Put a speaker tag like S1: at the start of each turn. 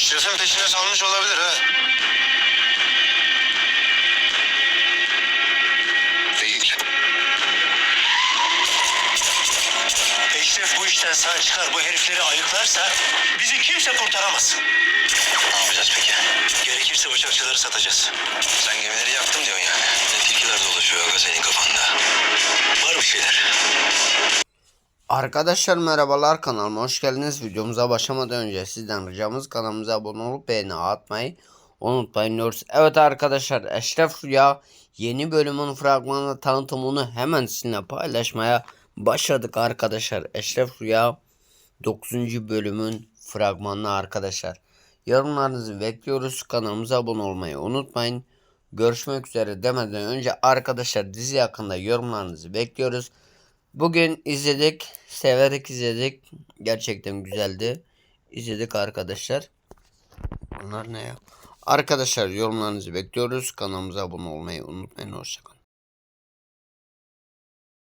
S1: Eşref'in peşine salmış olabilir ha. Değil.
S2: Eşref bu işten sağ çıkar bu herifleri ayıklarsa bizi kimse kurtaramaz.
S1: Ne yapacağız peki?
S2: Gerekirse bıçakçıları satacağız.
S1: Sen gemileri yaktım diyorsun yani. Ne tilkiler dolaşıyor aga senin kafanda.
S2: Var bir şeyler.
S3: Arkadaşlar merhabalar kanalıma hoş geldiniz. Videomuza başlamadan önce sizden ricamız kanalımıza abone olup beğeni atmayı unutmayın diyoruz. Evet arkadaşlar Eşref Rüya yeni bölümün fragmanı tanıtımını hemen sizinle paylaşmaya başladık arkadaşlar. Eşref Rüya 9. bölümün fragmanı arkadaşlar. Yorumlarınızı bekliyoruz. Kanalımıza abone olmayı unutmayın. Görüşmek üzere demeden önce arkadaşlar dizi hakkında yorumlarınızı bekliyoruz. Bugün izledik. Severek izledik. Gerçekten güzeldi. İzledik arkadaşlar. Bunlar ne ya? Arkadaşlar yorumlarınızı bekliyoruz. Kanalımıza abone olmayı unutmayın. Hoşçakalın.